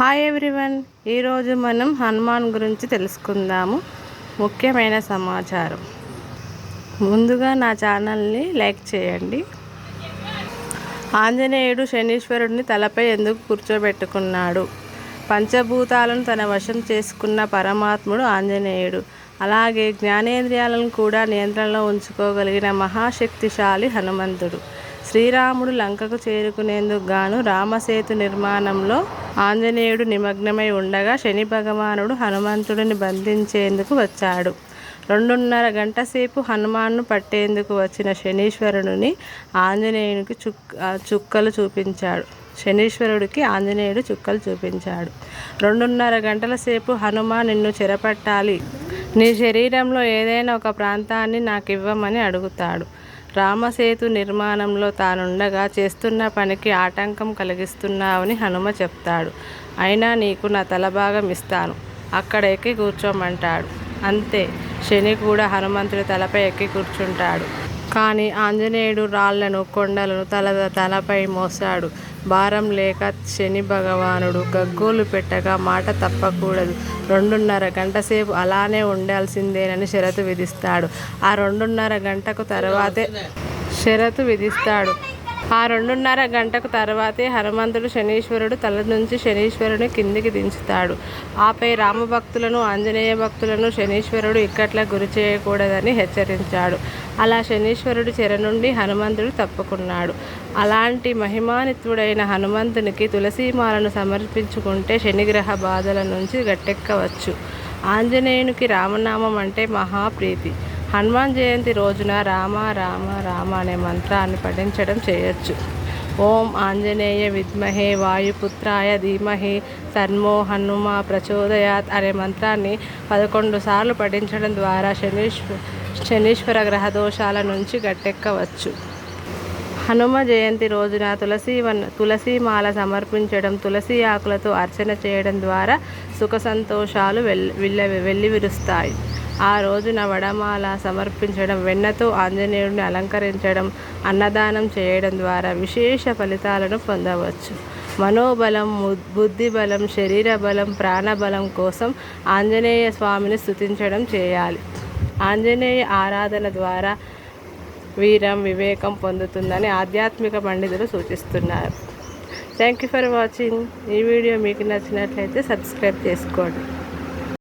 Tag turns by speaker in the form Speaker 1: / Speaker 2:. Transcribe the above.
Speaker 1: Hi everyone ఈరోజు మనం హనుమాన్ గురించి తెలుసుకుందాము. ముఖ్యమైన సమాచారం. ముందుగా నా ఛానల్ని లైక్ చేయండి. ఆంజనేయుడు శనీశ్వరుడిని తలపై ఎందుకు కూర్చోబెట్టుకున్నాడు? పంచభూతాలను తన వశం చేసుకున్న పరమాత్ముడు ఆంజనేయుడు. అలాగే జ్ఞానేంద్రియాలను కూడా నియంత్రణలో ఉంచుకోగలిగిన మహాశక్తిశాలి హనుమంతుడు. శ్రీరాముడు లంకకు చేరుకునేందుకు గాను రామసేతు నిర్మాణంలో ఆంజనేయుడు నిమగ్నమై ఉండగా శని భగవానుడు హనుమంతుడిని బంధించేందుకు వచ్చాడు. రెండున్నర గంట సేపు హనుమాన్ను పట్టేందుకు వచ్చిన శనీశ్వరుడిని ఆంజనేయునికి చుక్ చుక్కలు చూపించాడు. శనీశ్వరుడికి ఆంజనేయుడు చుక్కలు చూపించాడు. రెండున్నర గంటల సేపు హనుమాన్ నిన్ను చెరపట్టాలి. నీ శరీరంలో ఏదైనా ఒక ప్రాంతాన్ని నాకు ఇవ్వమని అడుగుతాడు. రామసేతు నిర్మాణంలో తానుండగా చేస్తున్న పనికి ఆటంకం కలిగిస్తున్నావని హనుమ చెప్తాడు. అయినా నీకు నా తలభాగం ఇస్తాను. అక్కడ ఎక్కి కూర్చోమంటాడు. అంతే. శని కూడా హనుమంతుడి తలపై ఎక్కి కూర్చుంటాడు. కానీ ఆంజనేయుడు రాళ్ళను కొండలను తల తలపై మోసాడు భారం లేక శని భగవానుడు గగ్గోలు పెట్టగా మాట తప్పకూడదు. రెండున్నర గంట సేపు అలానే ఉండాల్సిందేనని షరతు విధిస్తాడు. ఆ రెండున్నర గంటకు తర్వాతే షరతు విధిస్తాడు. ఆ రెండున్నర గంటకు తర్వాతే హనుమంతుడు శనీశ్వరుడు తల నుంచి శనీశ్వరుని కిందికి దించుతాడు. ఆపై రామభక్తులను ఆంజనేయ భక్తులను శనీశ్వరుడు ఇక్కట్ల గురి చేయకూడదని హెచ్చరించాడు. అలా శనీశ్వరుడు చెర నుండి హనుమంతుడు తప్పుకున్నాడు. అలాంటి మహిమానిత్వుడైన హనుమంతునికి తులసీమాలను సమర్పించుకుంటే శనిగ్రహ బాధల నుంచి గట్టెక్కవచ్చు. ఆంజనేయునికి రామనామం అంటే మహాప్రీతి హనుమాన్ జయంతి రోజున రామ రామ రామ అనే మంత్రాన్ని పఠించడం చేయొచ్చు. ఓం ఆంజనేయ విద్మహే వాయుపుత్రాయ ధీమహి సన్మో హనుమ ప్రచోదయాత్ అనే మంత్రాన్ని పదకొండు సార్లు పఠించడం ద్వారా శనీశ్వ శనీశ్వర గ్రహ దోషాల నుంచి గట్టెక్కవచ్చు. హనుమ జయంతి రోజున తులసి వన్ తులసీమాల సమర్పించడం తులసి ఆకులతో అర్చన చేయడం ద్వారా సుఖ సంతోషాలు వెళ్ళ వెళ్ళి విరుస్తాయి ఆ రోజున వడమాల సమర్పించడం వెన్నతో ఆంజనేయుడిని అలంకరించడం అన్నదానం చేయడం ద్వారా విశేష ఫలితాలను పొందవచ్చు. మనోబలం బుద్ధి బలం శరీర బలం ప్రాణబలం కోసం ఆంజనేయ స్వామిని స్థుతించడం చేయాలి. ఆంజనేయ ఆరాధన ద్వారా వీరం వివేకం పొందుతుందని ఆధ్యాత్మిక పండితులు సూచిస్తున్నారు. థ్యాంక్ యూ ఫర్ వాచింగ్ ఈ వీడియో మీకు నచ్చినట్లయితే సబ్స్క్రైబ్ చేసుకోండి.